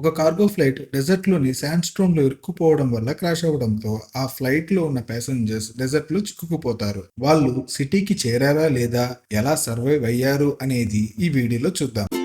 ఒక cargo flight డెజర్ట్లోని sand స్టోన్లో ఇరుక్కుపోవడం వల్ల క్రాష్ అవడంతో ఆ ఫ్లైట్లో ఉన్న ప్యాసింజర్స్ డెజర్ట్లో చిక్కుకుపోతారు. వాళ్ళు సిటీకి చేరారా లేదా? ఎలా సర్వైవ్ అయ్యారు? అనేది ఈ వీడియోలో చూద్దాం.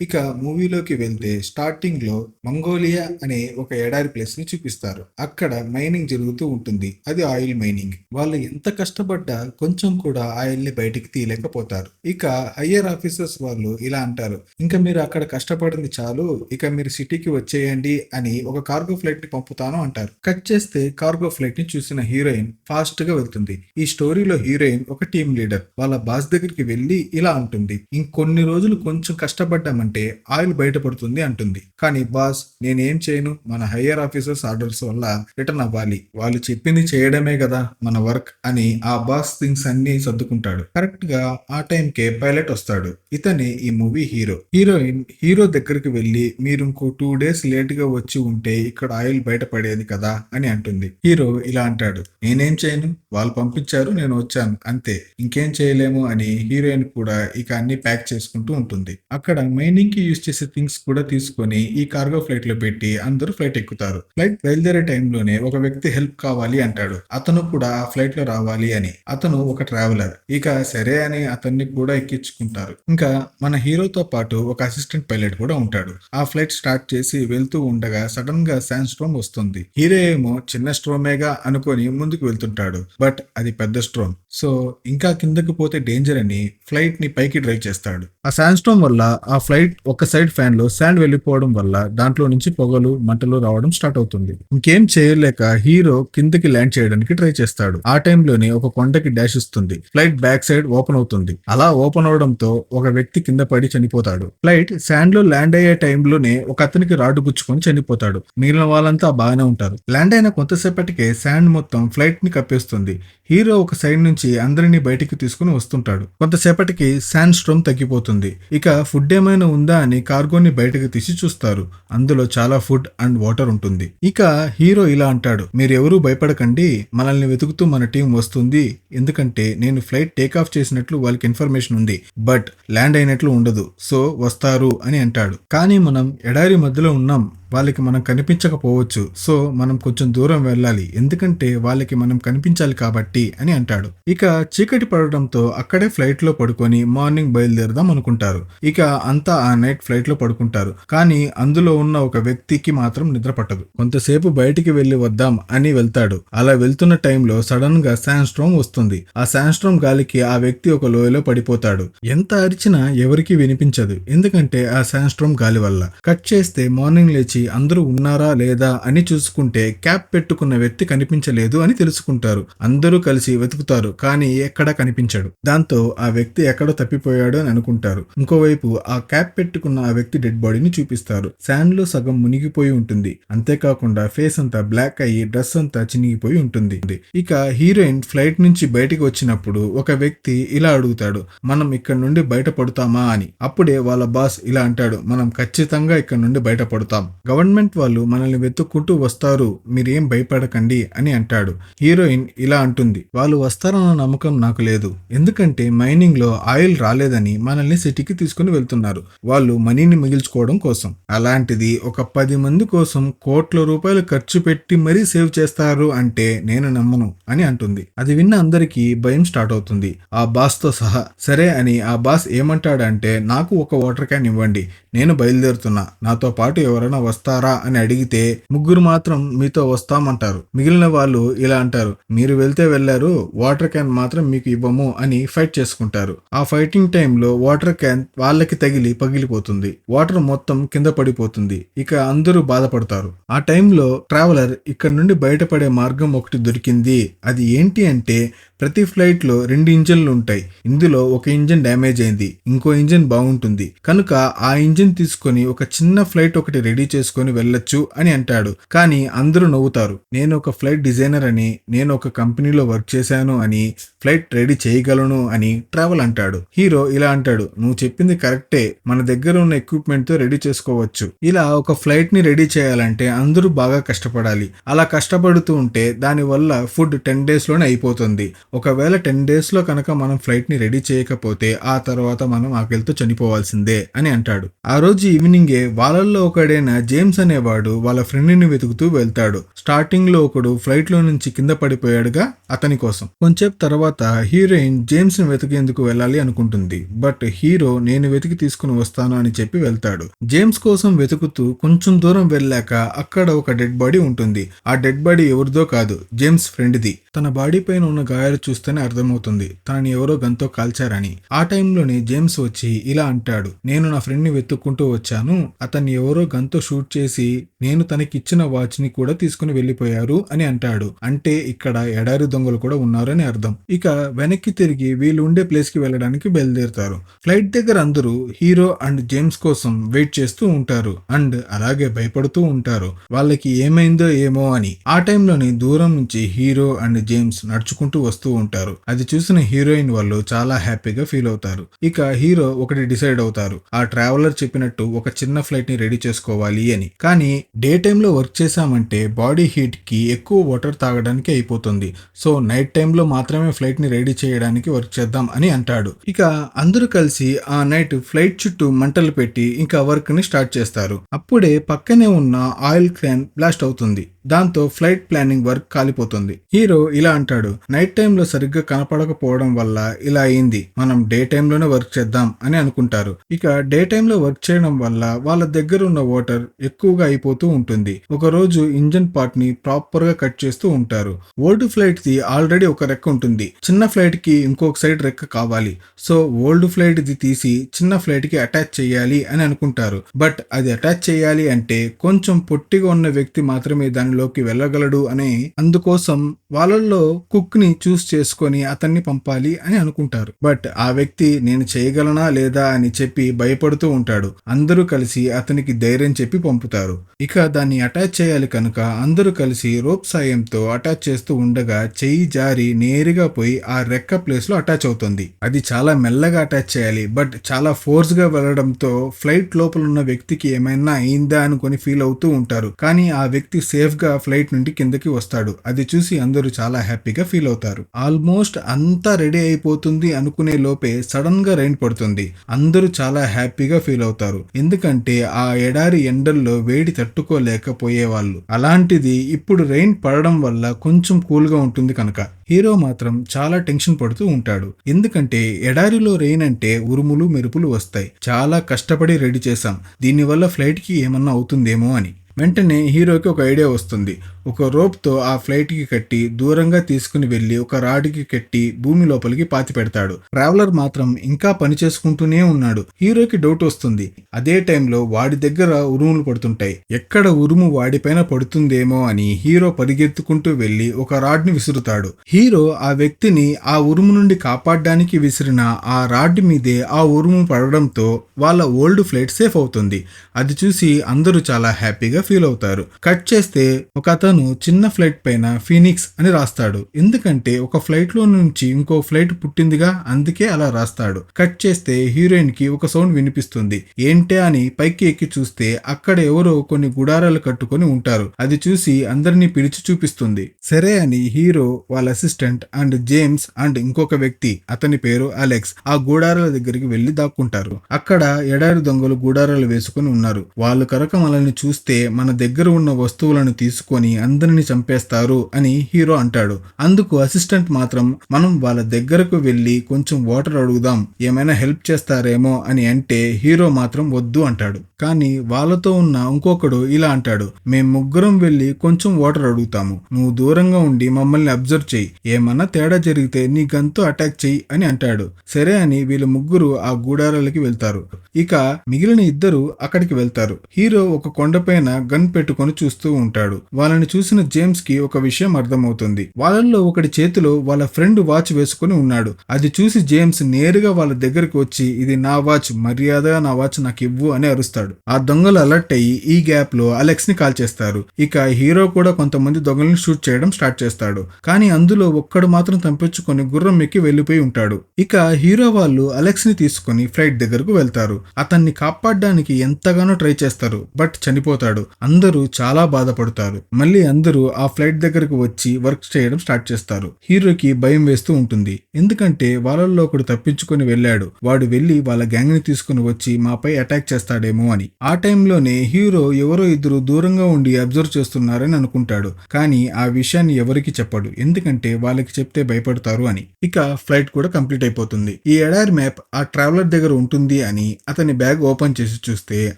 ఇక మూవీలోకి వెళ్తే స్టార్టింగ్లో మంగోలియా అనే ఒక ఎడారి ప్లేస్ని చూపిస్తారు. అక్కడ మైనింగ్ జరుగుతూ ఉంటుంది. అది ఆయిల్ మైనింగ్. వాళ్ళు ఎంత కష్టపడ్డా కొంచెం కూడా ఆయిల్ని బయటికి తీయలేకపోతారు. ఇక హయ్యర్ ఆఫీసర్స్ వాళ్ళు ఇలా అంటారు. ఇంకా మీరు అక్కడ కష్టపడింది చాలు. ఇక మీరు సిటీకి వచ్చేయండి అని ఒక కార్గో ఫ్లైట్ని పంపుతాను అంటారు. కట్ చేస్తే కార్గో ఫ్లైట్ని చూసిన హీరోయిన్ ఫాస్ట్గా వెళ్తుంది. ఈ స్టోరీలో హీరోయిన్ ఒక టీమ్ లీడర్. వాళ్ళ బాస్ దగ్గరికి వెళ్ళి ఇలా ఉంటుంది ఇంకొన్ని రోజులు కొంచెం కష్టపడ్డామని అంటే ఆయిల్ బయటపడుతుంది అంటుంది. కానీ బాస్ నేనేం చేయను? మన హయ్యర్ ఆఫీసర్స్ ఆర్డర్స్ వల్ల రిటర్న్ అవ్వాలి. వాళ్ళు చెప్పింది చేయడమే కదా మన వర్క్ అని ఆ బాస్ థింగ్స్ అన్ని సర్దుకుంటాడు. కరెక్ట్గా ఆ టైంకే పైలట్ వస్తాడు. ఇతనే ఈ మూవీ హీరో. హీరోయిన్ హీరో దగ్గరికి వెళ్ళి మీరు ఇంకో టూ డేస్ లేట్గా వచ్చి ఉంటే ఇక్కడ ఆయిల్ బయటపడేది కదా అని అంటుంది. హీరో ఇలా అంటాడు. నేనేం చేయను? వాళ్ళు పంపించారు నేను వచ్చాను. అంతే. ఇంకేం చేయలేము అని హీరోయిన్ కూడా ఇక అన్ని ప్యాక్ చేసుకుంటూ ఉంటుంది. అక్కడ మైనింగ్కి యూజ్ చేసే థింగ్స్ కూడా తీసుకొని ఈ కార్గో ఫ్లైట్లో పెట్టి అందరూ ఫ్లైట్ ఎక్కుతారు. ఫ్లైట్ బయలుదేరే టైంలోనే ఒక వ్యక్తి హెల్ప్ కావాలి అంటాడు. అతను కూడా ఆ ఫ్లైట్లో రావాలి అని. అతను ఒక ట్రావెలర్. ఇక సరే అని అతన్ని కూడా ఎక్కించుకుంటారు. ఇంకా మన హీరోతో పాటు ఒక అసిస్టెంట్ పైలట్ కూడా ఉంటాడు. ఆ ఫ్లైట్ స్టార్ట్ చేసి వెళ్తూ ఉండగా సడన్గా శాండ్ స్ట్రోమ్ వస్తుంది. హీరో ఏమో చిన్న స్ట్రోమేగా అనుకొని ముందుకు వెళ్తుంటాడు. బట్ అది పెద్ద స్ట్రోమ్ సో ఇంకా కిందకి పోతే డేంజర్ అని ఫ్లైట్ని పైకి డ్రైవ్ చేస్తాడు. ఆ శాండ్ స్ట్రోమ్ వల్ల ఆ ఫ్లైట్ ఒక సైడ్ ఫ్యాన్లో శాండ్ వెళ్ళిపోవడం వల్ల దాంట్లో నుంచి పొగలు మంటలు రావడం స్టార్ట్ అవుతుంది. ఇంకేం చేయలేక హీరో కిందకి ల్యాండ్ చేయడానికి ట్రై చేస్తాడు. ఆ టైంలోనే ఒక కొండకి డాష్ ఇస్తుంది ఫ్లైట్ బ్యాక్ సైడ్ ఓపెన్ అవుతుంది. అలా ఓపెన్ అవడంతో ఒక వ్యక్తి కింద పడి చనిపోతాడు. ఫ్లైట్ శాండ్లో ల్యాండ్ అయ్యే టైంలోనే ఒక అతనికి రాడ్ గుచ్చుకొని చనిపోతాడు. మిగిలిన వాళ్ళంతా బాగానే ఉంటారు. ల్యాండ్ అయిన కొంతసేపటికే శాండ్ మొత్తం ఫ్లైట్ని కప్పేస్తుంది. ఉంది హీరో ఒక సైడ్ నుంచి అందరినీ బయటికి తీసుకుని వస్తుంటాడు. కొంతసేపటికి శాండ్ స్ట్రోమ్ తగ్గిపోతుంది. ఇక ఫుడ్ ఏమైనా ఉందా అని కార్గోని బయటకు తీసి చూస్తారు. అందులో చాలా ఫుడ్ అండ్ వాటర్ ఉంటుంది. ఇక హీరో ఇలా అంటాడు మీరెవరూ భయపడకండి. మనల్ని వెతుకుతూ మన టీం వస్తుంది. ఎందుకంటే నేను ఫ్లైట్ టేక్ ఆఫ్ చేసినట్లు వాళ్ళకి ఇన్ఫర్మేషన్ ఉంది. బట్ ల్యాండ్ అయినట్లు ఉండదు. సో వస్తారు అని అంటాడు. కానీ మనం ఎడారి మధ్యలో ఉన్నాం. వాళ్ళకి మనం కనిపించకపోవచ్చు. సో మనం కొంచెం దూరం వెళ్ళాలి. ఎందుకంటే వాళ్ళకి మనం కనిపించాలి కాబట్టి అని అంటాడు. ఇక చీకటి పడడంతో అక్కడే ఫ్లైట్లో పడుకొని మార్నింగ్ బయలుదేరదాం అనుకుంటారు. ఇక అంతా ఆ నైట్ ఫ్లైట్లో పడుకుంటారు. కానీ అందులో ఉన్న ఒక వ్యక్తికి మాత్రం నిద్ర పట్టదు. కొంతసేపు బయటికి వెళ్ళి వద్దాం అని వెళ్తాడు. అలా వెళ్తున్న టైంలో సడన్గా శాండ్ స్ట్రోమ్ వస్తుంది. ఆ శాండ్ స్ట్రోమ్ గాలికి ఆ వ్యక్తి ఒక లోయలో పడిపోతాడు. ఎంత అరిచినా ఎవరికి వినిపించదు. ఎందుకంటే ఆ శాండ్ స్ట్రోమ్ గాలి వల్ల. కట్ చేస్తే మార్నింగ్ లేచి అందరూ ఉన్నారా లేదా అని చూసుకుంటే క్యాప్ పెట్టుకున్న వ్యక్తి కనిపించలేదు అని తెలుసుకుంటారు. అందరూ కలిసి వెతుకుతారు కానీ ఎక్కడా కనిపించడు. దాంతో ఆ వ్యక్తి ఎక్కడో తప్పిపోయాడు అని అనుకుంటారు. ఇంకోవైపు ఆ క్యాప్ పెట్టుకున్న ఆ వ్యక్తి డెడ్ బాడీని చూపిస్తారు. శాండ్లో సగం మునిగిపోయి ఉంటుంది. అంతేకాకుండా ఫేస్ అంతా బ్లాక్ అయ్యి డ్రెస్ అంతా చినిగిపోయి ఉంటుంది. ఇక హీరోయిన్ ఫ్లైట్ నుంచి బయటికి వచ్చినప్పుడు ఒక వ్యక్తి ఇలా అడుగుతాడు మనం ఇక్కడ నుండి బయటపడతామా? అని. అప్పుడే వాళ్ళ బాస్ ఇలా అంటాడు మనం ఖచ్చితంగా ఇక్కడ నుండి బయటపడతాం. గవర్నమెంట్ వాళ్ళు మనల్ని వెతుక్కుంటూ వస్తారు. మీరేం భయపడకండి అని అంటాడు. హీరోయిన్ ఇలా అంటుంది వాళ్ళు వస్తారన్న నమ్మకం నాకు లేదు. ఎందుకంటే మైనింగ్లో ఆయిల్ రాలేదని మనల్ని సిటీకి తీసుకుని వెళ్తున్నారు. వాళ్ళు మనీని మిగిల్చుకోవడం కోసం. అలాంటిది ఒక పది మంది కోసం కోట్ల రూపాయలు ఖర్చు పెట్టి మరీ సేవ్ చేస్తారు అంటే నేను నమ్మను అని అంటుంది. అది విన్న అందరికీ భయం స్టార్ట్ అవుతుంది. ఆ బాస్తో సహా సరే అని ఆ బాస్ ఏమంటాడంటే నాకు ఒక వాటర్ క్యాన్ ఇవ్వండి. నేను బయలుదేరుతున్నా. నాతో పాటు ఎవరైనా వస్తారా అని అడిగితే ముగ్గురు మాత్రం మీతో వస్తామంటారు. మిగిలిన వాళ్ళు ఇలా అంటారు మీరు వెళ్తే వెళ్ళారు వాటర్ క్యాన్ మాత్రం మీకు ఇవ్వము అని ఫైట్ చేసుకుంటారు. ఆ ఫైటింగ్ టైంలో వాటర్ క్యాన్ వాళ్ళకి తగిలి పగిలిపోతుంది. వాటర్ మొత్తం కింద పడిపోతుంది. ఇక అందరూ బాధపడతారు. ఆ టైంలో ట్రావెలర్ ఇక్కడ నుండి బయటపడే మార్గం ఒకటి దొరికింది. అది ఏంటి అంటే ప్రతి ఫ్లైట్లో రెండు ఇంజన్లు ఉంటాయి. ఇందులో ఒక ఇంజన్ డ్యామేజ్ అయింది. ఇంకో ఇంజన్ బాగుంటుంది. కనుక ఆ ఇంజన్ తీసుకొని ఒక చిన్న ఫ్లైట్ ఒకటి రెడీ చేసుకొని వెళ్ళొచ్చు అని అంటాడు. కానీ అందరూ నవ్వుతారు. నేను ఒక ఫ్లైట్ డిజైనర్ అని నేను ఒక కంపెనీలో వర్క్ చేశాను అని ఫ్లైట్ రెడీ చేయగలను అని ట్రావెల్ అంటాడు. హీరో ఇలా అంటాడు నువ్వు చెప్పింది కరెక్టే మన దగ్గర ఉన్న ఎక్విప్మెంట్తో రెడీ చేసుకోవచ్చు. ఇలా ఒక ఫ్లైట్ని రెడీ చేయాలంటే అందరూ బాగా కష్టపడాలి. అలా కష్టపడుతూ ఉంటే దాని వల్ల ఫుడ్ టెన్ డేస్లోనే అయిపోతుంది. ఒకవేళ టెన్ డేస్లో కనుక మనం ఫ్లైట్ని రెడీ చేయకపోతే ఆ తర్వాత మనం ఆకలితో చనిపోవాల్సిందే అని అంటాడు. ఆ రోజు ఈవినింగే వాళ్ళల్లో ఒకడైన జేమ్స్ అనేవాడు వాళ్ళ ఫ్రెండ్ని వెతుకుతూ వెళ్తాడు. స్టార్టింగ్లో ఒకడు ఫ్లైట్లో నుంచి కింద పడిపోయాడుగా అతని కోసం. కొంచెం తర్వాత హీరోయిన్ జేమ్స్ని వెతికేందుకు వెళ్ళాలి అనుకుంటుంది. బట్ హీరో నేను వెతికి తీసుకుని వస్తాను అని చెప్పి వెళ్తాడు. జేమ్స్ కోసం వెతుకుతూ కొంచెం దూరం వెళ్ళాక అక్కడ ఒక డెడ్ బాడీ ఉంటుంది. ఆ డెడ్ బాడీ ఎవరిదో కాదు జేమ్స్ ఫ్రెండ్ది. తన బాడీ పైన ఉన్న గాయాలు చూస్తేనే అర్థమవుతుంది తనని ఎవరో గంతో కాల్చారని. ఆ టైంలోనే జేమ్స్ వచ్చి ఇలా అంటాడు నేను నా ఫ్రెండ్ని వెతుక్కుంటూ వచ్చాను. అతన్ని ఎవరో గంతో షూట్ చేసి నేను తనకిచ్చిన వాచ్ని కూడా తీసుకుని వెళ్ళిపోయారు అని అంటాడు. అంటే ఇక్కడ ఎడారి దొంగలు కూడా ఉన్నారని అర్థం. ఇక వెనక్కి తిరిగి వీళ్ళు ఉండే ప్లేస్కి వెళ్ళడానికి బయలుదేరుతారు. ఫ్లైట్ దగ్గర అందరూ హీరో అండ్ జేమ్స్ కోసం వెయిట్ చేస్తూ ఉంటారు. అండ్ అలాగే భయపడుతూ ఉంటారు. వాళ్ళకి ఏమైందో ఏమో అని. ఆ టైంలోని దూరం నుంచి హీరో అండ్ జేమ్స్ నడుచుకుంటూ వస్తూ ఉంటారు. అది చూసిన హీరోయిన్ వాళ్ళు చాలా హ్యాపీగా ఫీల్ అవుతారు. ఇక హీరో ఒకటి డిసైడ్ అవుతారు. ఆ ట్రావెలర్ చెప్పినట్టు ఒక చిన్న ఫ్లైట్ని రెడీ చేసుకోవాలి అని. కానీ డే టైంలో వర్క్ చేశామంటే బాడీ హీట్కి ఎక్కువ వాటర్ తాగడానికి అయిపోతుంది. సో నైట్ టైంలో మాత్రమే ఫ్లైట్ని రెడీ చేయడానికి వర్క్ చేద్దాం అని అంటాడు. ఇక అందరూ కలిసి ఆ నైట్ ఫ్లైట్ చుట్టూ మంటలు పెట్టి ఇంకా వర్క్ని స్టార్ట్ చేస్తారు. అప్పుడే పక్కనే ఉన్న ఆయిల్ క్యాన్ బ్లాస్ట్ అవుతుంది. దాంతో ఫ్లైట్ ప్లానింగ్ వర్క్ కాలిపోతుంది. హీరో ఇలా అంటాడు నైట్ టైంలో సరిగ్గా కనపడకపోవడం వల్ల ఇలా అయింది. మనం డే టైంలోనే వర్క్ చేద్దాం అని అనుకుంటారు. ఇక డే టైంలో వర్క్ చేయడం వల్ల వాళ్ళ దగ్గర ఉన్న వాటర్ ఎక్కువగా అయిపోతూ ఉంటుంది. ఒక రోజు ఇంజన్ పార్ట్ని ప్రాపర్గా కట్ చేస్తూ ఉంటారు. ఓల్డ్ ఫ్లైట్ ది ఆల్రెడీ ఒక రెక్క ఉంటుంది. చిన్న ఫ్లైట్కి ఇంకొక సైడ్ రెక్క కావాలి. సో ఓల్డ్ ఫ్లైట్ ది తీసి చిన్న ఫ్లైట్కి అటాచ్ చేయాలి అని అనుకుంటారు. బట్ అది అటాచ్ చేయాలి అంటే కొంచెం పొట్టిగా ఉన్న వ్యక్తి మాత్రమే దానిలో లోకి వెళ్ళగలడు అని అందుకోసం వాళ్ళల్లో కుక్ని చూస్ చేసుకొని అతన్ని పంపాలి అని అనుకుంటారు. బట్ ఆ వ్యక్తి నేను చేయగలనా లేదా అని చెప్పి భయపడుతూ ఉంటాడు. అందరూ కలిసి అతనికి ధైర్యం చెప్పి పంపుతారు. ఇక దాన్ని అటాచ్ చేయాలి కనుక అందరూ కలిసి రోప్ సాయంతో అటాచ్ చేస్తూ ఉండగా చెయ్యి జారి నేరుగా పోయి ఆ రెక్క ప్లేస్లో అటాచ్ అవుతుంది. అది చాలా మెల్లగా అటాచ్ చేయాలి. బట్ చాలా ఫోర్స్గా వెళ్ళడంతో ఫ్లైట్ లోపల ఉన్న వ్యక్తికి ఏమైనా అయిందా అనుకొని ఫీల్ అవుతూ ఉంటారు. కానీ ఆ వ్యక్తి సేఫ్ ఫ్లైట్ నుండి కిందకి వస్తాడు. అది చూసి అందరూ చాలా హ్యాపీగా ఫీల్ అవుతారు. ఆల్మోస్ట్ అంతా రెడీ అయిపోతుంది అనుకునే లోపే సడన్గా రైన్ పడుతుంది. అందరూ చాలా హ్యాపీగా ఫీల్ అవుతారు. ఎందుకంటే ఆ ఎడారి ఎండల్లో వేడి తట్టుకోలేకపోయేవాళ్ళు అలాంటిది ఇప్పుడు రెయిన్ పడడం వల్ల కొంచెం కూల్గా ఉంటుంది కనుక. హీరో మాత్రం చాలా టెన్షన్ పడుతూ ఉంటాడు. ఎందుకంటే ఎడారిలో రెయిన్ అంటే ఉరుములు మెరుపులు వస్తాయి. చాలా కష్టపడి రెడీ చేశాం. దీనివల్ల ఫ్లైట్కి ఏమన్నా అవుతుందేమో అని. వెంటనే హీరోకి ఒక ఐడియా వస్తుంది. ఒక రోప్తో ఆ ఫ్లైట్కి కట్టి దూరంగా తీసుకుని వెళ్ళి ఒక రాడ్కి కట్టి భూమి లోపలికి పాతి పెడతాడు. ట్రావెలర్ మాత్రం ఇంకా పని చేసుకుంటూనే ఉన్నాడు. హీరోకి డౌట్ వస్తుంది. అదే టైంలో వాడి దగ్గర ఉరుములు పడుతుంటాయి. ఎక్కడ ఉరుము వాడిపైన పడుతుందేమో అని హీరో పరిగెత్తుకుంటూ వెళ్ళి ఒక రాడ్ని విసురుతాడు. హీరో ఆ వ్యక్తిని ఆ ఉరుము నుండి కాపాడడానికి విసిరిన ఆ రాడ్ మీదే ఆ ఉరుము పడడంతో వాళ్ళ ఓల్డ్ ఫ్లైట్ సేఫ్ అవుతుంది. అది చూసి అందరూ చాలా హ్యాపీగా ఫీల్ అవుతారు. కట్ చేస్తే ఒక అతను చిన్న ఫ్లైట్ పైన ఫీనిక్స్ అని రాస్తాడు. ఎందుకంటే ఒక ఫ్లైట్లో నుంచి ఇంకో ఫ్లైట్ పుట్టిందిగా అందుకే అలా రాస్తాడు. కట్ చేస్తే హీరోయిన్కి ఒక సౌండ్ వినిపిస్తుంది. ఏంటే అని పైకి ఎక్కి చూస్తే అక్కడ ఎవరో కొన్ని గుడారాలు కట్టుకొని ఉంటారు. అది చూసి అందరినీ పిలిచి చూపిస్తుంది. సరే అని హీరో వాళ్ళ అసిస్టెంట్ అండ్ జేమ్స్ అండ్ ఇంకొక వ్యక్తి అతని పేరు అలెక్స్ ఆ గూడారాల దగ్గరికి వెళ్ళి దాక్కుంటారు. అక్కడ ఎడారి దొంగలు గూడారాలు వేసుకుని ఉన్నారు. వాళ్ళు కనుక మనల్ని చూస్తే మన దగ్గర ఉన్న వస్తువులను తీసుకొని అందరిని చంపేస్తారు అని హీరో అంటాడు. అందుకు అసిస్టెంట్ మాత్రం మనం వాళ్ళ దగ్గరకు వెళ్ళి కొంచెం వాటర్ అడుగుదాం ఏమైనా హెల్ప్ చేస్తారేమో అని అంటే హీరో మాత్రం వద్దు అంటాడు. కానీ వాళ్ళతో ఉన్న ఇంకొకడు ఇలా అంటాడు మేం ముగ్గురం వెళ్ళి కొంచెం వాటర్ అడుగుతాము. నువ్వు దూరంగా ఉండి మమ్మల్ని అబ్జర్వ్ చేయి ఏమన్నా తేడా జరిగితే నీ గన్తో అటాక్ చెయ్యి అని అంటాడు. సరే అని వీళ్ళు ముగ్గురు ఆ గూడారాలకి వెళ్తారు. ఇక మిగిలిన ఇద్దరు అక్కడికి వెళ్తారు. హీరో ఒక కొండపైన గన్ పెట్టుకొని చూస్తూ ఉంటాడు. వాళ్ళని చూసిన జేమ్స్కి ఒక విషయం అర్థమవుతుంది. వాళ్ళల్లో ఒకటి చేతిలో వాళ్ళ ఫ్రెండ్ వాచ్ వేసుకుని ఉన్నాడు. అది చూసి జేమ్స్ నేరుగా వాళ్ళ దగ్గరికి వచ్చి ఇది నా వాచ్ మర్యాదగా నా వాచ్ నాకు ఇవ్వు అని అరుస్తాడు. ఆ దొంగలు అలర్ట్ అయ్యి ఈ గ్యాప్లో అలెక్స్ని కాల్ చేస్తారు. ఇక హీరో కూడా కొంతమంది దొంగలను షూట్ చేయడం స్టార్ట్ చేస్తాడు. కానీ అందులో ఒక్కడు మాత్రం తప్పించుకొని గుర్రం ఎక్కి వెళ్ళిపోయి ఉంటాడు. ఇక హీరో వాళ్ళు అలెక్స్ని తీసుకొని ఫ్లైట్ దగ్గరకు వెళ్తారు. అతన్ని కాపాడడానికి ఎంతగానో ట్రై చేస్తారు బట్ చనిపోతాడు. అందరూ చాలా బాధపడతారు. మళ్ళీ అందరూ ఆ ఫ్లైట్ దగ్గరకు వచ్చి వర్క్ చేయడం స్టార్ట్ చేస్తారు. హీరోకి భయం వేస్తూ ఉంటుంది. ఎందుకంటే వాళ్ళల్లో ఒకడు తప్పించుకొని వెళ్ళాడు. వాడు వెళ్ళి వాళ్ళ గ్యాంగ్ని తీసుకుని వచ్చి మాపై అటాక్ చేస్తాడేమో అని. ఆ టైంలోనే హీరో ఎవరో ఇద్దరు దూరంగా ఉండి అబ్జర్వ్ చేస్తున్నారని అనుకుంటాడు. కానీ ఆ విషయాన్ని ఎవరికి చెప్పడు. ఎందుకంటే వాళ్ళకి చెప్తే భయపడతారు అని. ఇక ఫ్లైట్ కూడా కంప్లీట్ అయిపోతుంది. ఈ ఎడారి మ్యాప్ ఆ ట్రావెలర్ దగ్గర ఉంటుంది అని అతని బ్యాగ్ ఓపెన్ చేసి చూస్తే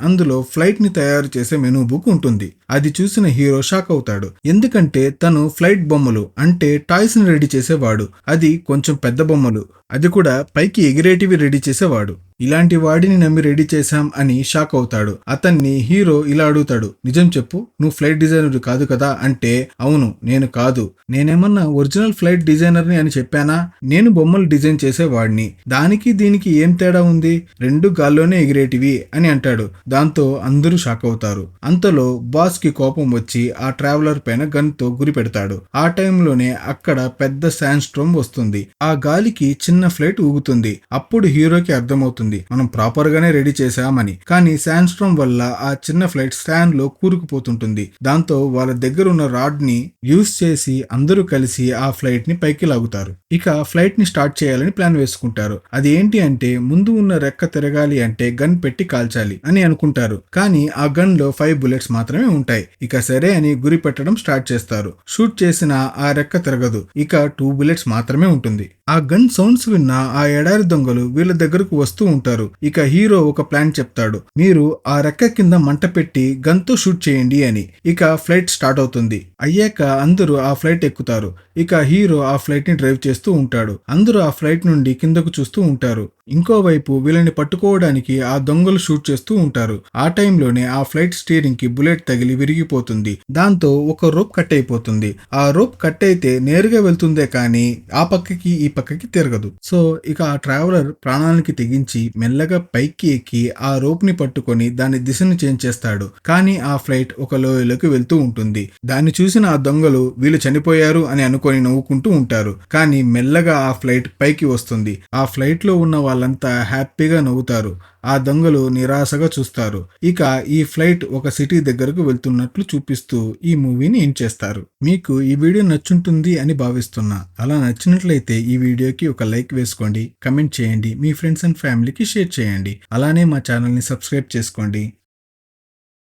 అందులో ఫ్లైట్ని తయారు చేసే మెనూ బుక్ ఉంటుంది అది చూసిన హీరో షాక్ అవుతాడు. ఎందుకంటే తను ఫ్లైట్ బొమ్మలు అంటే టాయ్స్ని రెడీ చేసేవాడు. అది కొంచెం పెద్ద బొమ్మలు. అది కూడా పైకి ఎగిరేటివి రెడీ చేసేవాడు. ఇలాంటి వాడిని నమ్మి రెడీ చేశాం అని షాక్ అవుతాడు. అతన్ని హీరో ఇలా అడుగుతాడు. నిజం చెప్పు నువ్వు ఫ్లైట్ డిజైనర్ కాదు కదా? అంటే అవును నేను కాదు. నేనేమన్నా ఒరిజినల్ ఫ్లైట్ డిజైనర్ని అని చెప్పానా? నేను బొమ్మలు డిజైన్ చేసేవాడిని. దానికి దీనికి ఏం తేడా ఉంది? రెండు గాల్లోనే ఎగిరేటివి అని అంటాడు. దాంతో అందరూ షాక్ అవుతారు. అంతలో బాస్కి కోపం వచ్చి ఆ ట్రావెలర్ పైన గన్తో గురి పెడతాడు. ఆ టైంలోనే అక్కడ పెద్ద శాండ్ స్ట్రోమ్ వస్తుంది. ఆ గాలికి చిన్న ఫ్లైట్ ఊగుతుంది. అప్పుడు హీరోకి అర్థమవుతుంది. మనం ప్రాపర్ గానే రెడీ చేశామని. కానీ శాండ్ స్ట్రోమ్ వల్ల ఆ చిన్న ఫ్లైట్ స్టాండ్లో కూరుకుపోతుంటుంది. దాంతో వాళ్ళ దగ్గర ఉన్న రాడ్ని యూస్ చేసి అందరూ కలిసి ఆ ఫ్లైట్ని పైకి లాగుతారు. ఇక ఫ్లైట్ని స్టార్ట్ చేయాలని ప్లాన్ వేసుకుంటారు. అది ఏంటి అంటే ముందు ఉన్న రెక్క తిరగాలి అంటే గన్ పెట్టి కాల్చాలి అని అనుకుంటారు. కానీ ఆ గన్లో ఫైవ్ బుల్లెట్స్ మాత్రమే ఉంటాయి. ఇక సరే అని గురి పెట్టడం స్టార్ట్ చేస్తారు. షూట్ చేసిన ఆ రెక్క తిరగదు. ఇక టూ బుల్లెట్స్ మాత్రమే ఉంటుంది. ఆ గన్ సౌండ్స్ విన్న ఆ ఎడారి దొంగలు వీళ్ళ దగ్గరకు వస్తూ ఉంటారు. ఇక హీరో ఒక ప్లాన్ చెప్తాడు. మీరు ఆ రెక్క కింద మంట పెట్టి గన్తో షూట్ చేయండి అని. ఇక ఫ్లైట్ స్టార్ట్ అవుతుంది. అయ్యాక అందరూ ఆ ఫ్లైట్ ఎక్కుతారు. ఇక హీరో ఆ ఫ్లైట్ని డ్రైవ్ చేస్తూ ఉంటాడు. అందరూ ఆ ఫ్లైట్ నుండి కిందకు చూస్తూ ఉంటారు. ఇంకోవైపు వీళ్ళని పట్టుకోవడానికి ఆ దొంగలు షూట్ చేస్తూ ఉంటారు. ఆ టైంలోనే ఆ ఫ్లైట్ స్టీరింగ్కి బుల్లెట్ తగిలి విరిగిపోతుంది. దాంతో ఒక రోప్ కట్ అయిపోతుంది. ఆ రోప్ కట్ అయితే నేరుగా వెళ్తుందే కానీ ఆ పక్కకి ఈ పక్కకి తిరగదు. సో ఇక ఆ ట్రావెలర్ ప్రాణానికి తెగించి మెల్లగా పైకి ఎక్కి ఆ రోప్ని పట్టుకొని దాని దిశను చేంజ్ చేస్తాడు. కానీ ఆ ఫ్లైట్ ఒక లోయలోకి వెళ్తూ ఉంటుంది. దాన్ని చూసిన ఆ దొంగలు వీళ్ళు చనిపోయారు అని అనుకొని నవ్వుకుంటూ ఉంటారు. కానీ మెల్లగా ఆ ఫ్లైట్ పైకి వస్తుంది. ఆ ఫ్లైట్లో ఉన్న వాళ్ళంతా హ్యాపీగా నవ్వుతారు. ఆ దొంగలు నిరాశగా చూస్తారు. ఇక ఈ ఫ్లైట్ ఒక సిటీ దగ్గరకు వెళ్తున్నట్లు చూపిస్తూ ఈ మూవీని ఏం చేస్తారు? మీకు ఈ వీడియో నచ్చుంటుంది అని భావిస్తున్నా. అలా నచ్చినట్లయితే ఈ వీడియోకి ఒక లైక్ వేసుకోండి కమెంట్ చేయండి మీ ఫ్రెండ్స్ అండ్ ఫ్యామిలీకి షేర్ చేయండి. అలానే మా ఛానల్ని సబ్స్క్రైబ్ చేసుకోండి.